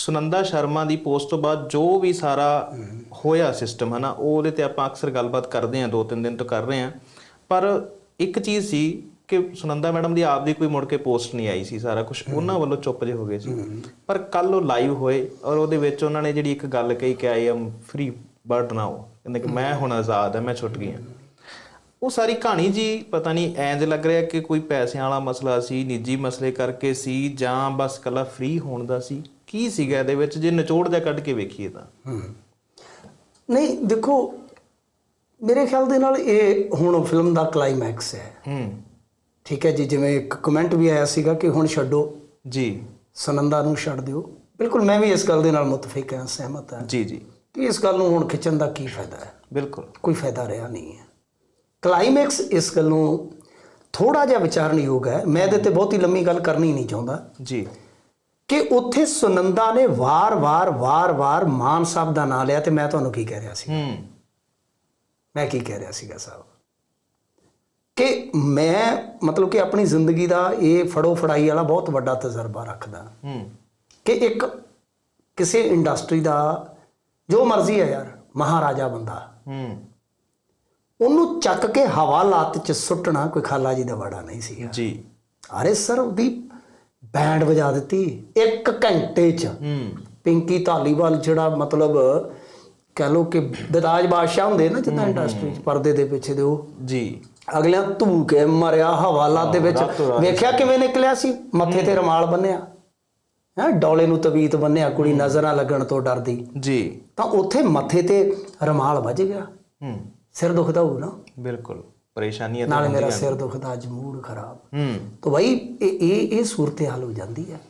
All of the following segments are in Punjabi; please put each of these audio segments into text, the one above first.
ਸੁਨੰਦਾ ਸ਼ਰਮਾ ਦੀ ਪੋਸਟ ਤੋਂ ਬਾਅਦ ਜੋ ਵੀ ਸਾਰਾ ਹੋਇਆ ਸਿਸਟਮ ਹਨਾ ਉਹ ਉਹਦੇ ਤੇ ਆਪਾਂ ਅਕਸਰ ਗੱਲਬਾਤ ਕਰਦੇ ਆਂ ਦੋ ਤਿੰਨ ਦਿਨ ਤੋਂ ਕਰ ਰਹੇ ਆਂ ਪਰ ਇੱਕ ਚੀਜ਼ ਸੀ ਕਿ ਸੁਨੰਦਾ ਮੈਡਮ ਦੀ ਆਪ ਦੀ ਕੋਈ ਮੁੜ ਕੇ ਪੋਸਟ ਨਹੀਂ ਆਈ ਸੀ ਸਾਰਾ ਕੁਝ ਉਹਨਾਂ ਵੱਲੋਂ ਚੁੱਪ ਜੇ ਹੋ ਗਏ ਸੀ। ਪਰ ਕੱਲ ਉਹ ਲਾਈਵ ਹੋਏ ਔਰ ਉਹਦੇ ਵਿੱਚ ਉਹਨਾਂ ਨੇ ਜਿਹੜੀ ਇੱਕ ਗੱਲ ਕਹੀ ਕਿ I am free bird now ਕਹਿੰਦੇ ਕਿ ਮੈਂ ਹੁਣ ਆਜ਼ਾਦ ਹਾਂ ਮੈਂ ਛੁੱਟ ਗਈ ਹਾਂ। ਉਹ ਸਾਰੀ ਕਹਾਣੀ ਜੀ ਪਤਾ ਨਹੀਂ ਐਂਜ ਲੱਗ ਰਿਹਾ ਕਿ ਕੋਈ ਪੈਸਿਆਂ ਵਾਲਾ ਮਸਲਾ ਸੀ ਨਿੱਜੀ ਮਸਲੇ ਕਰਕੇ ਸੀ ਜਾਂ ਬਸ ਕੱਲਾ ਫ੍ਰੀ ਹੋਣ ਦਾ ਸੀ। ਕੀ ਸੀਗਾ ਇਹਦੇ ਵਿੱਚ? ਜੇ ਨਿਚੋੜ ਜਾ ਕੱਢ ਕੇ ਵੇਖੀਏ ਤਾਂ। ਨਹੀਂ ਦੇਖੋ ਮੇਰੇ ਖਿਆਲ ਦੇ ਨਾਲ ਇਹ ਹੁਣ ਫਿਲਮ ਦਾ ਕਲਾਈਮੈਕਸ ਹੈ। ਹੂੰ। ਠੀਕ ਹੈ ਜੀ ਜਿਵੇਂ ਇੱਕ ਕਮੈਂਟ ਵੀ ਆਇਆ ਸੀਗਾ ਕਿ ਹੁਣ ਛੱਡੋ। ਜੀ। ਸੁਨੰਦਾ ਨੂੰ ਛੱਡ ਦਿਓ। ਬਿਲਕੁਲ ਮੈਂ ਵੀ ਇਸ ਗੱਲ ਦੇ ਨਾਲ ਮੁਤਫਿਕ ਹਾਂ ਸਹਿਮਤ ਹਾਂ। ਜੀ ਜੀ। ਕਿ ਇਸ ਗੱਲ ਨੂੰ ਹੁਣ ਖਿੱਚਣ ਦਾ ਕੀ ਫਾਇਦਾ ਹੈ? ਬਿਲਕੁਲ। ਕੋਈ ਫਾਇਦਾ ਰਿਹਾ ਨਹੀਂ ਹੈ। ਕਲਾਈਮੈਕਸ ਇਸ ਗੱਲ ਨੂੰ ਥੋੜਾ ਜਿਹਾ ਵਿਚਾਰਨਯੋਗ ਹੈ। ਮੈਂ ਇਹਦੇ ਤੇ ਬਹੁਤੀ ਲੰਮੀ ਗੱਲ ਕਰਨੀ ਨਹੀਂ ਚਾਹੁੰਦਾ। ਜੀ। ਕਿ ਉੱਥੇ ਸੁਨੰਦਾ ਨੇ ਵਾਰ-ਵਾਰ ਵਾਰ-ਵਾਰ ਮਾਨ ਸਾਹਿਬ ਦਾ ਨਾਂ ਲਿਆ ਤੇ ਮੈਂ ਤੁਹਾਨੂੰ ਕੀ ਕਹਿ ਰਿਹਾ ਸੀ? ਹੂੰ। ਮੈਂ ਕੀ ਕਹਿ ਰਿਹਾ ਸੀਗਾ ਸਾਹਿਬ? ਕਿ ਮੈਂ ਮਤਲਬ ਕਿ ਆਪਣੀ ਜ਼ਿੰਦਗੀ ਦਾ ਇਹ ਫੜੋ ਫੜਾਈ ਵਾਲਾ ਬਹੁਤ ਵੱਡਾ ਤਜਰਬਾ ਰੱਖਦਾ। ਹੂੰ। ਕਿ ਇੱਕ ਕਿਸੇ ਇੰਡਸਟਰੀ ਦਾ ਜੋ ਮਰਜ਼ੀ ਹੈ ਯਾਰ ਮਹਾਰਾਜਾ ਬੰਦਾ। ਹੂੰ। ਉਹਨੂੰ ਚੱਕ ਕੇ ਹਵਾਲਾਤ 'ਚ ਸੁੱਟਣਾ ਕੋਈ ਖਾਲਾ ਜੀ ਦਾ ਵੜਾ ਨਹੀਂ ਸੀ ਜੀ। ਅਰੇ ਸਰ ਉਹਦੀ ਬੈਂਡ ਵਜਾ ਦਿੱਤੀ ਇੱਕ ਘੰਟੇ 'ਚ। ਹੂੰ। ਪਿੰਕੀ ਧਾਲੀਵਾਲ ਜਿਹੜਾ ਮਤਲਬ ਕਹ ਲੋ ਕਿ ਬਿਦਾਜ ਬਾਦਸ਼ਾਹ ਹੁੰਦੇ ਨਾ ਜਿੱਦਾਂ ਇੰਡਸਟਰੀ 'ਚ ਪਰਦੇ ਦੇ ਪਿੱਛੇ ਦੇ ਉਹ। ਜੀ। ਅਗਲਿਆਂ ਧੂ ਕੇ ਮਰਿਆ ਹਵਾਲਾ ਦੇ ਵਿੱਚ। ਵੇਖਿਆ ਕਿਵੇਂ ਨਿਕਲਿਆ ਸੀ? ਮੱਥੇ ਤੇ ਰਮਾਲ ਬੰਨਿਆ। ਹੈ ਡੋਲੇ ਨੂੰ ਤਵੀਤ ਬੰਨਿਆ ਕੁੜੀ ਨਜ਼ਰ ਨਾ ਲੱਗਣ ਤੋਂ ਡਰਦੀ। ਜੀ। ਤਾਂ ਉੱਥੇ ਮੱਥੇ ਤੇ ਰਮਾਲ ਵੱਜ ਗਿਆ। ਹੂੰ। ਸਿਰ ਦੁਖਦਾ ਹੋਊ ਨਾ। ਬਿਲਕੁਲ। ਪਰੇਸ਼ਾਨੀਆਂ ਤਾਂ ਨਾਲੇ ਮੇਰਾ ਸਿਰ ਦੁਖਦਾ ਅੱਜ ਮੂਡ ਖਰਾਬ। ਹੂੰ। ਤਾਂ ਭਾਈ ਇਹ ਇਹ ਇਹ ਸੂਰਤ ਹਾਲ ਹੋ ਜਾਂਦੀ ਹੈ।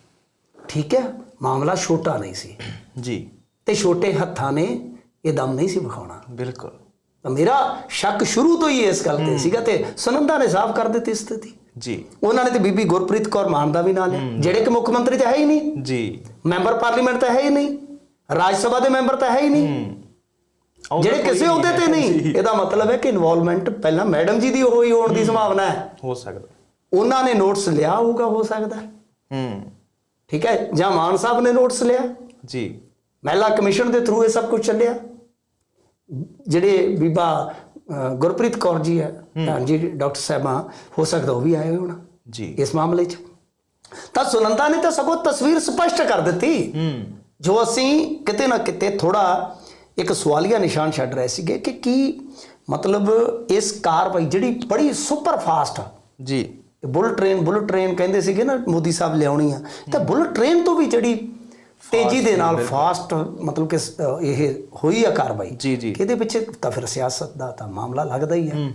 ਠੀਕ ਹੈ? ਮਾਮਲਾ ਛੋਟਾ ਨਹੀਂ ਸੀ। ਜੀ। ਤੇ ਛੋਟੇ ਹੱਥਾਂ ਨੇ ਇਹ ਦਮ ਨਹੀਂ ਸੀ ਵਿਖਾਉਣਾ। ਬਿਲਕੁਲ। ਤਾਂ ਮੇਰਾ ਸ਼ੱਕ ਸ਼ੁਰੂ ਤੋਂ ਹੀ ਇਸ ਗੱਲ ਤੇ ਸੀਗਾ ਤੇ ਸੁਨੰਦਾ ਨੇ ਸਾਫ਼ ਕਰ ਦਿੱਤੀ ਸਥਿਤੀ। ਜੀ। ਉਹਨਾਂ ਨੇ ਤੇ ਬੀਬੀ ਗੁਰਪ੍ਰੀਤ ਕੌਰ ਮਾਨ ਦਾ ਵੀ ਨਾਂ ਲਿਆ। ਜਿਹੜੇ ਕਿ ਮੁੱਖ ਮੰਤਰੀ ਤਾਂ ਹੈ ਹੀ ਨਹੀਂ। ਜੀ। ਮੈਂਬਰ ਪਾਰਲੀਮੈਂਟ ਤਾਂ ਹੈ ਹੀ ਨਹੀਂ। ਰਾਜ ਸਭਾ ਦੇ ਮੈਂਬਰ ਤਾਂ ਹੈ ਹੀ ਨਹੀਂ। ਜਿਹੜੇ ਕਿਸੇ ਅਹੁਦੇ ਤੇ ਨਹੀਂ ਇਹਦਾ ਮਤਲਬ ਹੈ ਕਿ ਇਨਵੋਲਵਮੈਂਟ ਪਹਿਲਾਂ ਮੈਡਮ ਜੀ ਦੀ ਹੋਈ ਹੋਣ ਦੀ ਸੰਭਾਵਨਾ ਹੈ। ਹੋ ਸਕਦਾ। ਉਹਨਾਂ ਨੇ ਨੋਟਸ ਲਿਆ ਹੋਊਗਾ ਹੋ ਸਕਦਾ ਹੈ। ਠੀਕ ਹੈ? ਜਾਂ ਮਾਨ ਸਾਹਿਬ ਨੇ ਨੋਟਸ ਲਿਆ? ਜੀ। ਮਹਿਲਾ ਕਮਿਸ਼ਨ ਦੇ ਥਰੂ ਇਹ ਸਭ ਕੁਝ ਚੱਲਿਆ? ਜਿਹੜੇ ਬੀਬਾ ਗੁਰਪ੍ਰੀਤ ਕੌਰ ਜੀ ਹੈ ਹਾਂਜੀ ਡਾਕਟਰ ਸਾਹਿਬਾਂ ਹੋ ਸਕਦਾ ਉਹ ਵੀ ਆਏ ਹੋਣ। ਜੀ। ਇਸ ਮਾਮਲੇ 'ਚ। ਤਾਂ ਸੁਨੰਦਾ ਨੇ ਤਾਂ ਸਗੋਂ ਤਸਵੀਰ ਸਪਸ਼ਟ ਕਰ ਦਿੱਤੀ। ਹੂੰ। ਜੋ ਅਸੀਂ ਕਿਤੇ ਨਾ ਕਿਤੇ ਥੋੜਾ ਇੱਕ ਸਵਾਲੀਆ ਨਿਸ਼ਾਨ ਛੱਡ ਰਹੇ ਸੀਗੇ ਕਿ ਕੀ ਮਤਲਬ ਇਸ ਕਾਰਵਾਈ ਜਿਹੜੀ ਬੜੀ ਸੁਪਰ ਫਾਸਟ ਜੀ। ਬੁਲਟ ਟ੍ਰੇਨ ਬੁਲਟ ਟ੍ਰੇਨ ਕਹਿੰਦੇ ਸੀਗੇ ਨਾ ਮੋਦੀ ਸਾਹਿਬ ਲਿਆਉਣੀ ਆ। ਤਾਂ ਬੁਲਟ ਟ੍ਰੇਨ ਤੋਂ ਵੀ ਜਿਹੜੀ ਤੇਜ਼ੀ ਦੇ ਨਾਲ ਫਾਸਟ ਮਤਲਬ ਕਿ ਇਹ ਹੋਈ ਆ ਕਾਰਵਾਈ ਜੀ, ਜੀ। ਇਹਦੇ ਪਿੱਛੇ ਤਾਂ ਫਿਰ ਸਿਆਸਤ ਦਾ ਤਾਂ ਮਾਮਲਾ ਲੱਗਦਾ ਹੀ ਹੈ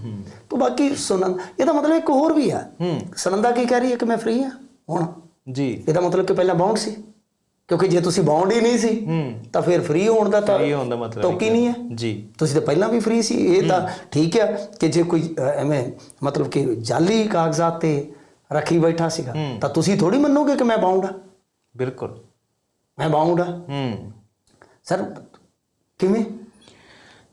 ਤੋਂ ਬਾਕੀ ਸੁਨੰਦ ਇਹਦਾ ਮਤਲਬ ਇੱਕ ਹੋਰ ਵੀ ਹੈ। ਸੁਨੰਦਾ ਕੀ ਕਹਿ ਰਹੀ ਹੈ ਕਿ ਮੈਂ ਫ੍ਰੀ ਹਾਂ ਹੁਣ? ਜੀ। ਇਹਦਾ ਮਤਲਬ ਕਿ ਪਹਿਲਾਂ ਬਾਉਂਡ ਸੀ? ਕਿਉਂਕਿ ਜੇ ਤੁਸੀਂ ਬਾਉਂਡ ਹੀ ਨਹੀਂ ਸੀ ਤਾਂ ਫਿਰ ਫ੍ਰੀ ਹੋਣ ਦਾ ਤਾਂ ਇਹ ਹੁੰਦਾ ਮਤਲਬ ਟੋਕੀ ਨਹੀਂ ਹੈ। ਜੀ। ਤੁਸੀਂ ਤਾਂ ਪਹਿਲਾਂ ਵੀ ਫ੍ਰੀ ਸੀ। ਇਹ ਤਾਂ ਠੀਕ ਹੈ ਕਿ ਜੇ ਕੋਈ ਐਵੇਂ ਮਤਲਬ ਕਿ ਜਾਲੀ ਕਾਗਜ਼ਾਤ ਤੇ ਰੱਖੀ ਬੈਠਾ ਸੀਗਾ ਤਾਂ ਤੁਸੀਂ ਥੋੜੀ ਮੰਨੋਗੇ ਕਿ ਮੈਂ ਬਾਉਂਡ ਆ? ਬਿਲਕੁਲ। ਮੈਂ ਬਾਉਂਡ ਆ? ਹੂੰ। ਸਰ ਕਿਵੇਂ?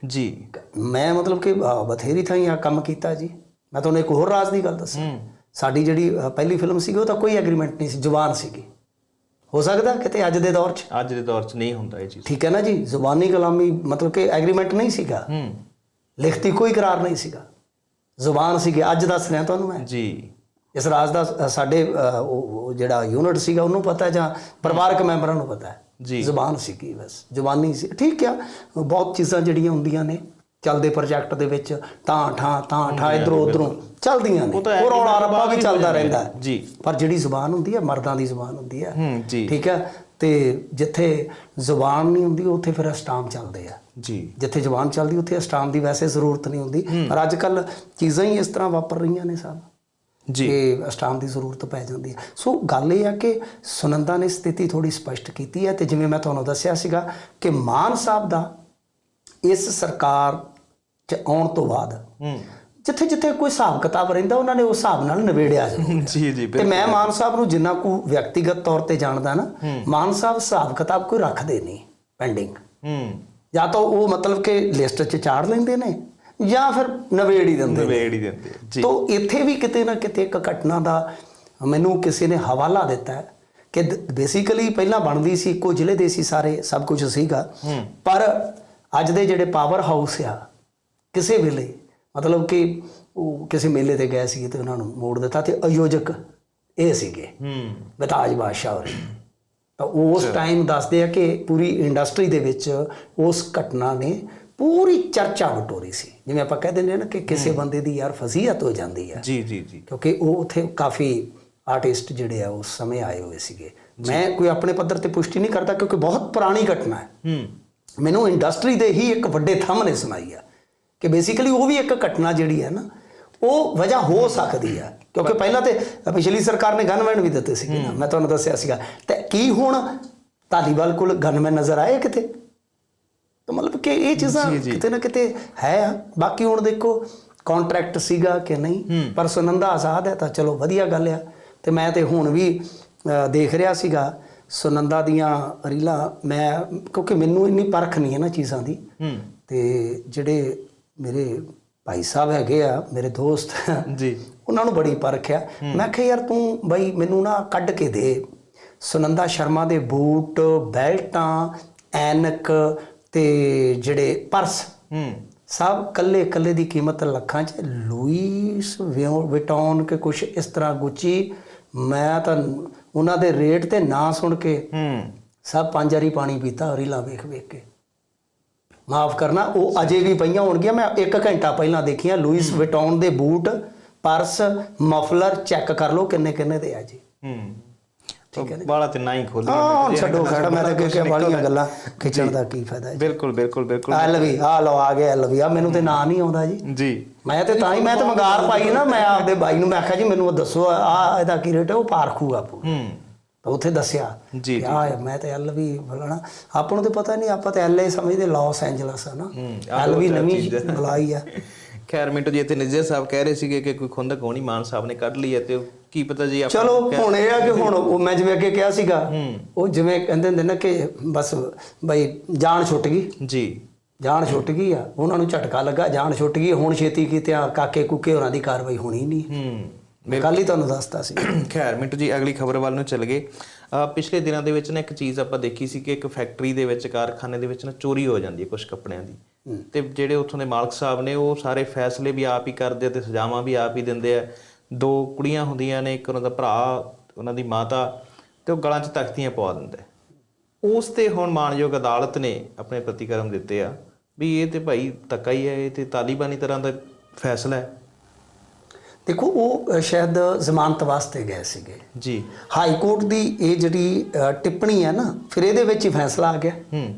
ਜੀ। ਮੈਂ ਮਤਲਬ ਕਿ ਬਥੇਰੀ ਥਾਈਂ ਆ ਕੰਮ ਕੀਤਾ ਜੀ। ਮੈਂ ਤੁਹਾਨੂੰ ਇੱਕ ਹੋਰ ਰਾਜ਼ ਦੀ ਗੱਲ ਦੱਸਾਂ। ਹੂੰ। ਸਾਡੀ ਜਿਹੜੀ ਪਹਿਲੀ ਫਿਲਮ ਸੀਗੀ ਉਹ ਤਾਂ ਕੋਈ ਐਗਰੀਮੈਂਟ ਨਹੀਂ ਸੀ ਜ਼ੁਬਾਨ ਸੀਗੀ। ਹੋ ਸਕਦਾ ਕਿਤੇ ਅੱਜ ਦੇ ਦੌਰ 'ਚ? ਅੱਜ ਦੇ ਦੌਰ 'ਚ ਨਹੀਂ ਹੁੰਦਾ ਇਹ ਚੀਜ਼। ਠੀਕ ਹੈ ਨਾ ਜੀ ਜ਼ੁਬਾਨੀ ਕਲਾਮੀ ਮਤਲਬ ਕਿ ਐਗਰੀਮੈਂਟ ਨਹੀਂ ਸੀਗਾ। ਹੂੰ। ਲਿਖਤੀ ਕੋਈ ਇਕਰਾਰ ਨਹੀਂ ਸੀਗਾ। ਜ਼ੁਬਾਨ ਸੀਗੀ ਅੱਜ ਦੱਸ ਰਿਹਾ ਤੁਹਾਨੂੰ ਮੈਂ। ਜੀ। ਇਸ ਰਾਜ ਦਾ ਸਾਡੇ ਉਹ ਜਿਹੜਾ ਯੂਨਿਟ ਸੀਗਾ ਉਹਨੂੰ ਪਤਾ ਜਾਂ ਪਰਿਵਾਰਕ ਮੈਂਬਰਾਂ ਨੂੰ ਪਤਾ ਹੈ? ਜੀ। ਜ਼ੁਬਾਨ ਸੀਗੀ ਬਸ ਜ਼ੁਬਾਨੀ ਸੀ। ਠੀਕ ਆ ਬਹੁਤ ਚੀਜ਼ਾਂ ਜਿਹੜੀਆਂ ਹੁੰਦੀਆਂ ਨੇ। ਚੱਲਦੇ ਪ੍ਰੋਜੈਕਟ ਦੇ ਵਿੱਚ ਤਾਂ ਠਾਂ ਤਾਂ ਠਾਂ ਇਧਰੋਂ ਉਧਰੋਂ ਚੱਲਦੀਆਂ ਨੇ। ਉਹ ਰੌਲਾ ਰੱਪਾ ਵੀ ਚੱਲਦਾ ਰਹਿੰਦਾ। ਜੀ। ਪਰ ਜਿਹੜੀ ਜ਼ੁਬਾਨ ਹੁੰਦੀ ਹੈ ਮਰਦਾਂ ਦੀ ਜ਼ੁਬਾਨ ਹੁੰਦੀ ਹੈ ਹੂੰ ਜੀ। ਠੀਕ ਹੈ ਤੇ ਜਿੱਥੇ ਜ਼ੁਬਾਨ ਨਹੀਂ ਹੁੰਦੀ ਉੱਥੇ ਫਿਰ ਅਸਟਾਮ ਚੱਲਦੇ ਆ। ਜੀ। ਜਿੱਥੇ ਜ਼ੁਬਾਨ ਚੱਲਦੀ ਉੱਥੇ ਅਸਟਾਮ ਦੀ ਵੈਸੇ ਜ਼ਰੂਰਤ ਨਹੀਂ ਹੁੰਦੀ। ਪਰ ਅੱਜ ਕੱਲ ਚੀਜ਼ਾਂ ਹੀ ਇਸ ਤਰ੍ਹਾਂ ਵਾਪਰ ਰਹੀਆਂ ਨੇ ਸਭ। ਜੀ। ਕਿ ਅਸਟਾਮ ਦੀ ਜ਼ਰੂਰਤ ਪੈ ਜਾਂਦੀ ਹੈ ਸੋ ਗੱਲ ਇਹ ਆ ਕਿ ਸੁਨੰਦਾ ਨੇ ਸਥਿਤੀ ਥੋੜੀ ਸਪਸ਼ਟ ਕੀਤੀ ਹੈ ਤੇ ਜਿਵੇਂ ਮੈਂ ਤੁਹਾਨੂੰ ਦੱਸਿਆ ਸੀਗਾ ਕਿ ਮਾਨ ਸਾਹਿਬ ਦਾ ਇਸ ਸਰਕਾਰ 'ਚ ਆਉਣ ਤੋਂ ਬਾਅਦ। ਹੂੰ। ਜਿੱਥੇ ਜਿੱਥੇ ਕੋਈ ਹਿਸਾਬ ਕਿਤਾਬ ਰਹਿੰਦਾ ਉਹਨਾਂ ਨੇ ਉਸ ਹਿਸਾਬ ਨਾਲ ਜ਼ਰੂਰ ਜੀ ਜੀ ਤੇ ਮੈਂ ਮਾਨ ਸਾਹਿਬ ਨੂੰ ਜਿੰਨਾ ਕੁ ਵਿਅਕਤੀਗਤ ਤੌਰ ਤੇ ਜਾਣਦਾ ਨਾ ਮਾਨ ਸਾਹਿਬ ਹਿਸਾਬ ਕਿਤਾਬ ਕੋਈ ਰੱਖਦੇ ਨਹੀਂ ਪੈਂਡਿੰਗ ਹੂੰ। ਜਾਂ ਤਾਂ ਉਹ ਮਤਲਬ ਕਿ ਲਿਸਟ 'ਚ ਚਾੜ ਲੈਂਦੇ ਨੇ ਜਾਂ ਫਿਰ ਨਵੇੜ ਹੀ ਦਿੰਦੇ ਨਵੇੜ ਹੀ ਦਿੰਦੇ। ਜੀ। ਤੋ ਇੱਥੇ ਵੀ ਕਿਤੇ ਨਾ ਕਿਤੇ ਇੱਕ ਘਟਨਾ ਦਾ ਮੈਨੂੰ ਕਿਸੇ ਨੇ ਹਵਾਲਾ ਦਿੱਤਾ ਹੈ ਕਿ ਬੇਸਿਕਲੀ ਪਹਿਲਾਂ ਬਣਦੀ ਸੀ ਇੱਕੋ ਜ਼ਿਲ੍ਹੇ ਦੇ ਸੀ ਸਾਰੇ ਸਭ ਕੁਝ ਸੀਗਾ। ਪਰ ਅੱਜ ਦੇ ਜਿਹੜੇ ਪਾਵਰ ਹਾਊਸ ਆ ਕਿਸੇ ਵੇਲੇ ਮਤਲਬ ਕਿ ਉਹ ਕਿਸੇ ਮੇਲੇ ਤੇ ਗਏ ਸੀ ਤੇ ਉਹਨਾਂ ਨੂੰ ਮੋੜ ਦਿੱਤਾ ਤੇ ਆਯੋਜਕ ਇਹ ਸੀਗੇ ਹੂੰ। ਬਤਾਜ ਬਾਦਸ਼ਾਹ ਹੋਰੀ। ਤਾਂ ਉਸ ਟਾਈਮ ਦੱਸਦੇ ਆ ਕਿ ਪੂਰੀ ਇੰਡਸਟਰੀ ਦੇ ਵਿੱਚ ਉਸ ਘਟਨਾ ਨੇ ਪੂਰੀ ਚਰਚਾ ਬਟੋਰੀ ਸੀ। ਜਿਵੇਂ ਆਪਾਂ ਕਹਿ ਦਿੰਦੇ ਆ ਨਾ ਕਿ ਕਿਸੇ ਬੰਦੇ ਦੀ ਯਾਰ ਫਜ਼ੀਹਤ ਹੋ ਜਾਂਦੀ ਆ। ਜੀ ਜੀ ਜੀ। ਕਿਉਂਕਿ ਉਹ ਉੱਥੇ ਕਾਫੀ ਆਰਟਿਸਟ ਜਿਹੜੇ ਆ ਉਸ ਸਮੇਂ ਆਏ ਹੋਏ ਸੀਗੇ। ਮੈਂ ਕੋਈ ਆਪਣੇ ਪੱਧਰ ਤੇ ਪੁਸ਼ਟੀ ਨਹੀਂ ਕਰਦਾ ਕਿਉਂਕਿ ਬਹੁਤ ਪੁਰਾਣੀ ਘਟਨਾ ਹੈ। ਹੂੰ। ਮੈਨੂੰ ਇੰਡਸਟਰੀ ਦੇ ਹੀ ਇੱਕ ਵੱਡੇ ਥੰਮ ਨੇ ਸੁਣਾਈ ਆ। ਕਿ ਬੇਸਿਕਲੀ ਉਹ ਵੀ ਇੱਕ ਘਟਨਾ ਜਿਹੜੀ ਹੈ ਨਾ ਉਹ ਵਜ੍ਹਾ ਹੋ ਸਕਦੀ ਆ ਕਿਉਂਕਿ ਪਹਿਲਾਂ ਤੇ ਪਿਛਲੀ ਸਰਕਾਰ ਨੇ ਗਨਮੈਨ ਵੀ ਦਿੱਤੇ ਸੀਗੇ ਨਾ ਮੈਂ ਤੁਹਾਨੂੰ ਦੱਸਿਆ ਸੀਗਾ। ਤੇ ਕੀ ਹੁਣ ਧਾਲੀਵਾਲ ਕੋਲ ਗਨਮੈਨ ਨਜ਼ਰ ਆਏ ਕਿਤੇ? ਤਾਂ ਮਤਲਬ ਕਿ ਇਹ ਚੀਜ਼ਾਂ। ਕਿਤੇ ਨਾ ਕਿਤੇ ਹੈ। ਆ ਬਾਕੀ ਹੁਣ ਦੇਖੋ ਕੰਟਰੈਕਟ ਸੀਗਾ ਕਿ ਨਹੀਂ? ਪਰ ਸੁਨੰਦਾ ਆਜ਼ਾਦ ਹੈ ਤਾਂ ਚਲੋ ਵਧੀਆ ਗੱਲ ਆ। ਤੇ ਮੈਂ ਤੇ ਹੁਣ ਵੀ ਦੇਖ ਰਿਹਾ ਸੀਗਾ ਸੁਨੰਦਾ ਦੀਆਂ ਰੀਲਾਂ। ਮੈਂ ਕਿਉਂਕਿ ਮੈਨੂੰ ਇੰਨੀ ਪਰਖ ਨਹੀਂ ਹੈ ਨਾ ਚੀਜ਼ਾਂ ਦੀ। ਤੇ ਜਿਹੜੇ ਮੇਰੇ ਭਾਈ ਸਾਹਿਬ ਹੈਗੇ ਆ ਮੇਰੇ ਦੋਸਤ ਜੀ। ਉਹਨਾਂ ਨੂੰ ਬੜੀ ਪਰਖ ਆ। ਮੈਂ ਕਿਹਾ ਯਾਰ ਤੂੰ ਬਈ ਮੈਨੂੰ ਨਾ ਕੱਢ ਕੇ ਦੇ। ਸੁਨੰਦਾ ਸ਼ਰਮਾ ਦੇ ਬੂਟ ਬੈਲਟਾਂ ਐਨਕ ਤੇ ਜਿਹੜੇ ਪਰਸ। ਹੂੰ। ਸਭ ਕੱਲੇ ਕੱਲੇ ਦੀ ਕੀਮਤ ਲੱਖਾਂ ਚ। ਲੂਈਸ ਵਿਟੌਨ ਕੇ ਕੁਛ ਇਸ ਤਰ੍ਹਾਂ ਗੁੱਚੀ। ਮੈਂ ਤਾਂ ਉਹਨਾਂ ਦੇ ਰੇਟ ਤੇ ਨਾਂ ਸੁਣ ਕੇ ਹੂੰ। ਸਭ ਪੰਜ ਵਾਰੀ ਪਾਣੀ ਪੀਤਾ ਰੀਲਾਂ ਵੇਖ ਵੇਖ ਕੇ। ਮਾਫ ਕਰਨਾ ਉਹ ਅਜੇ ਵੀ ਪਈਆਂ ਹੋਣਗੀਆਂ। ਮੈਂ 1 ਘੰਟਾ ਪਹਿਲਾਂ ਦੇਖੀਆਂ ਲੂਈਸ ਵਿਟੌਨ ਦੇ ਬੂਟ ਪਰਸ ਮਫਲਰ ਚੈੱਕ ਕਰ ਲਓ ਕਿੰਨੇ ਕਿੰਨੇ ਦੇ ਆ ਜੀ। ਹੂੰ। ਠੀਕ ਹੈ ਬਾਲਾ ਤੇ ਨਾ ਹੀ ਖੋਲੀ ਹਾਂ ਹੁਣ ਛੱਡੋ ਖੜਾ ਮੈਂ ਤਾਂ ਕਿ ਵਾਲੀਆਂ ਗੱਲਾਂ ਖਿੱਚਣ ਦਾ ਕੀ ਫਾਇਦਾ ਜੀ। ਬਿਲਕੁਲ ਬਿਲਕੁਲ ਬਿਲਕੁਲ। ਆ ਲਵੀ ਆ ਲਓ ਆ ਗਿਆ ਲਵੀ ਆ ਮੈਨੂੰ ਤੇ ਨਾਂ ਨਹੀਂ ਆਉਂਦਾ ਜੀ। ਜੀ। ਮੈਂ ਤੇ ਤਾਂ ਹੀ ਮੈਂ ਤੇ ਮੰਗਾਰ ਪਾਈ ਨਾ ਮੈਂ ਆਪਦੇ ਬਾਈ ਨੂੰ ਮੈਂ ਆਖਿਆ ਜੀ ਮੈਨੂੰ ਦੱਸੋ ਆ ਇਹਦਾ ਕੀ ਰੇਟ ਹੈ ਉਹ ਪਾਰਖੂ ਆਪੂ ਹੂੰ। ਤਾਂ ਉੱਥੇ ਦੱਸਿਆ ਜੀ, ਕਿ ਆਹ ਮੈਂ ਤੇ ਐਲ ਵੀ ਬੋਲਣਾ ਆਪਾਂ ਨੂੰ ਤੇ ਪਤਾ ਨਹੀਂ ਆਪਾਂ ਤੇ ਐਲ ਏ ਸਮਝਦੇ ਲਾਸ ਐਂਜਲਸ ਆ ਨਾ। ਐਲ ਵੀ ਨਵੀਂ। ਬੁਲਾਈ ਆ। ਖੈਰ ਮਿੰਟੂ ਜੀ ਇੱਥੇ ਨਿੱਜਰ ਸਾਹਿਬ ਕਹਿ ਰਹੇ ਸੀਗੇ ਕਿ ਕੋਈ ਖੁੰਦਕ ਹੋਣੀ ਮਾਨ ਸਾਹਿਬ ਨੇ ਕੱਢ ਲਈ ਹੈ ਤੇ ਕੀ ਪਤਾ ਜੀ ਆਪਾਂ ਚਲੋ ਹੁਣ ਇਹ ਆ ਕਿ ਹੁਣ ਉਹ ਮੈਂ ਜਿਵੇਂ ਅੱਗੇ ਕਿਹਾ ਸੀਗਾ ਉਹ ਜਿਵੇਂ ਕਹਿੰਦੇ ਹੁੰਦੇ ਨਾ ਕਿ ਬਸ ਬਈ ਜਾਨ ਛੁੱਟ ਗਈ। ਜੀ। ਜਾਨ ਛੁੱਟ ਗਈ ਆ ਉਹਨਾਂ ਨੂੰ ਝਟਕਾ ਲੱਗਾ ਜਾਨ ਛੁੱਟ ਗਈ ਹੁਣ ਛੇਤੀ ਕੀਤੇ ਆ ਕਾਕੇ ਕੁੱਕੇ ਹੋਰਾਂ ਦੀ ਕਾਰਵਾਈ ਹੋਣੀ ਨਹੀਂ। ਹੂੰ। ਕੱਲ ਹੀ ਤੁਹਾਨੂੰ ਦੱਸਤਾ ਸੀ। ਖੈਰ ਮਿੰਟੂ ਜੀ ਅਗਲੀ ਖਬਰ ਵੱਲ ਨੂੰ ਚੱਲ ਗਏ। ਪਿਛਲੇ ਦਿਨਾਂ ਦੇ ਵਿੱਚ ਨਾ ਇੱਕ ਚੀਜ਼ ਆਪਾਂ ਦੇਖੀ ਸੀ ਕਿ ਇੱਕ ਫੈਕਟਰੀ ਦੇ ਵਿੱਚ ਕਾਰਖਾਨੇ ਦੇ ਵਿੱਚ ਨਾ ਚੋਰੀ ਹੋ ਜਾਂਦੀ ਹੈ ਕੁਝ ਕੱਪੜਿਆਂ ਦੀ। ਤੇ ਜਿਹੜੇ ਉੱਥੋਂ ਦੇ ਮਾਲਕ ਸਾਹਿਬ ਨੇ ਉਹ ਸਾਰੇ ਫੈਸਲੇ ਵੀ ਆਪ ਹੀ ਕਰਦੇ ਤੇ ਸਜ਼ਾਵਾਂ ਵੀ ਆਪ ਹੀ ਦਿੰਦੇ ਆ। ਦੋ ਕੁੜੀਆਂ ਹੁੰਦੀਆਂ ਨੇ ਇੱਕ ਉਹਨਾਂ ਦਾ ਭਰਾ ਉਹਨਾਂ ਦੀ ਮਾਤਾ ਤੇ ਉਹ ਗਲਾਂ 'ਚ ਤਖਤੀਆਂ ਪਵਾ ਦਿੰਦਾ। ਉਸ ਤੇ ਹੁਣ ਮਾਨਯੋਗ ਅਦਾਲਤ ਨੇ ਆਪਣੇ ਪ੍ਰਤੀਕਰਮ ਦਿੱਤੇ ਆ ਵੀ ਇਹ ਤੇ ਭਾਈ ਧੱਕਾ ਹੀ ਹੈ ਇਹ ਤੇ ਤਾਲੀਬਾਨੀ ਤਰ੍ਹਾਂ ਦਾ ਫੈਸਲਾ ਹੈ। ਦੇਖੋ ਉਹ ਸ਼ਾਇਦ ਜ਼ਮਾਨਤ ਵਾਸਤੇ ਗਏ ਸੀਗੇ। ਜੀ। ਹਾਈ ਕੋਰਟ ਦੀ ਇਹ ਜਿਹੜੀ ਟਿੱਪਣੀ ਹੈ ਨਾ ਫਿਰ ਇਹਦੇ ਵਿੱਚ ਹੀ ਫੈਸਲਾ ਆ ਗਿਆ। ਹੂੰ।